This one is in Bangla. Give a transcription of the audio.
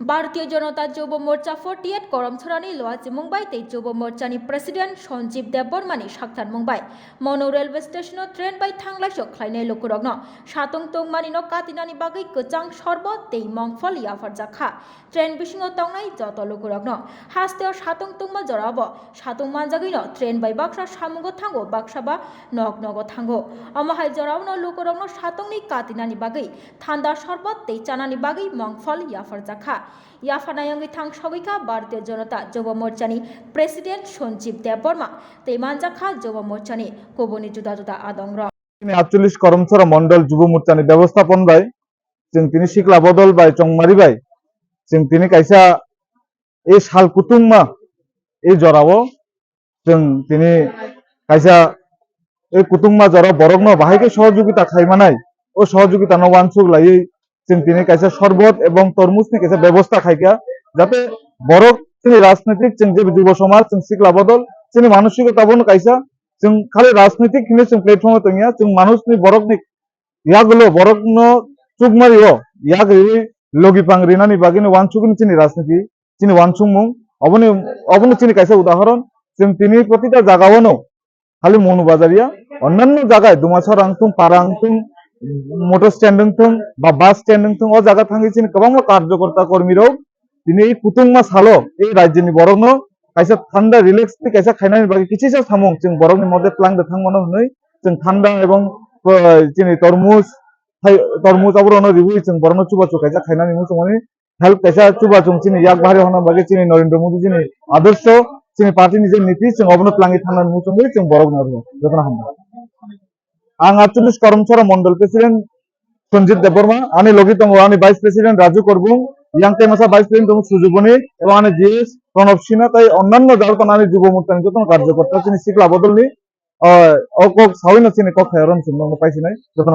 ভারতীয় জনতা যুব মোর্চা ফোর্টি এইট করমছড়ানি লোয়াজ মুম্বাইতে যুব মোর্চানি প্রেসিডেন্ট সঞ্জীব দেববর্মানি সাক্ষাৎ Mumbai mono railway station train by থাংলাই সখ্লাইনে লোকরগ্ন সাতং তংমানি ন কাতিনানি বাগৈ কচাং সর্ব তেই মংফল ইয়াফার জাখা ট্রেন বিসিং তংনাই যত লোকরগ্ন হাস্তেও সাতং তংমা জরাব সাতং মানজাগৈ ন ট্রেন বাই বাক্সা সামুগ থাঙ্গো বাক্সা বা নগ নগ থাঙ্গো অমহাই জরাব ন লোকরগ্ন সাতংনি কাতিনানি বাগৈ থান্দা সর্ব তেই চানানি বাগৈ মংফল ইয়াফার জাখা ইয়াফানায়ঙ্গি থাং সগিকা ভারতীয় জনতা যুব মোর্চানি প্রেসিডেন্ট সঞ্জীব দেববর্মা তেমাঞ্জা খা যুব মোর্চানি কোবনি জুদা জুদা আদংর। আটচল্লিশ করমছড়া মন্ডল যুব মোর্চানি ব্যবস্থাপন বাই চিং তিনি শিকলা বদল বাই চংমারি বাই চিং তিনি কাইসা এই শাল কুতুম্মা এই জরাবো চিং তিনি কাইসা এই কুতুম্মা জরা বরগ্ন বাহাইকে সহযোগিতা খাইমানাই ও সহযোগিতা নবাঞ্চুক লাই তিনি কাছে শরবত এবং তরমুজ নিয়ে কাছে ব্যবস্থা খাইকা, যাতে বড় তিনি রাজনৈতিক চিন যুব সমাজ, চিন শিকলা বদল, চিনি মানসিকতা বন কাইসা চিন খালি রাজনৈতিক হিনে চিন প্ল্যাটফর্মে তঙ্গিয়া চিন মানুষ নি বরক নি ইয়াগুলো বরক ন চুক মারি মারিও ইয়াগ লগি পাং রিনানি বাগিনি ওয়ানচুক নি চিনি রাজনীতি চিনি ওয়ান চুক মুং অবনি অবনি চিনি কাইসা উদাহরণ চিন তিনি প্রতিটা জাগাওয়ানো খালি মনু বাজারিয়া অন্যান্য জায়গায় দুমাছর আংতুম পারা আংতুম মোটর স্ট্যান্ডিং থং বা বাস স্ট্যান্ডিং থং ও জায়গা থাঙ্গিছেন কবাং কার্যকর্তা কর্মীরাও। তিনি এই কুতুংমা সালো এই রাজ্যের বরং কাইসা ঠান্ডা রিল্যাক্স থেকে কাইসা খাইনানি বাকি কিছু সব থামুং চিং বরং মধ্যে প্লাং দে থাং মনে হই চিং ঠান্ডা এবং চিনি তরমুজ তরমুজ আবার অন্য রিভিউ চিং বরং চুবা চু কাইসা খাইনানি মুচ মানে। হেল্প কাইসা চুবা চুং চিনি ইয়াক ভারে হন বাকি চিনি নরেন্দ্র মোদী চিনি আদর্শ, চিনি পার্টি নিজের নীতি চিং অবনত প্লাঙ্গি ঠান্ডা মুচ চিং বরং যতনা হামলা। আং আটচল্লিশ করমছড়া মন্ডল প্রেসিডেন্ট সঞ্জিত দেববর্মা আমি লগিতম আমি ভাইস প্রেসিডেন্ট রাজু করবু ইয়াং টাইমাসা ভাইস প্রেসিডেন্ট সুযোগী এবং আমি জিএস প্রণব সিনহা, তাই অন্যান্য যার কোনো আমি যুব মোর্চা নিজতম কার্যকর্তা, তিনি শিখলা বদলনি অকক সাউইন চিনি কক হেরন চুম্বঙ্গ পাইছি নাই যখন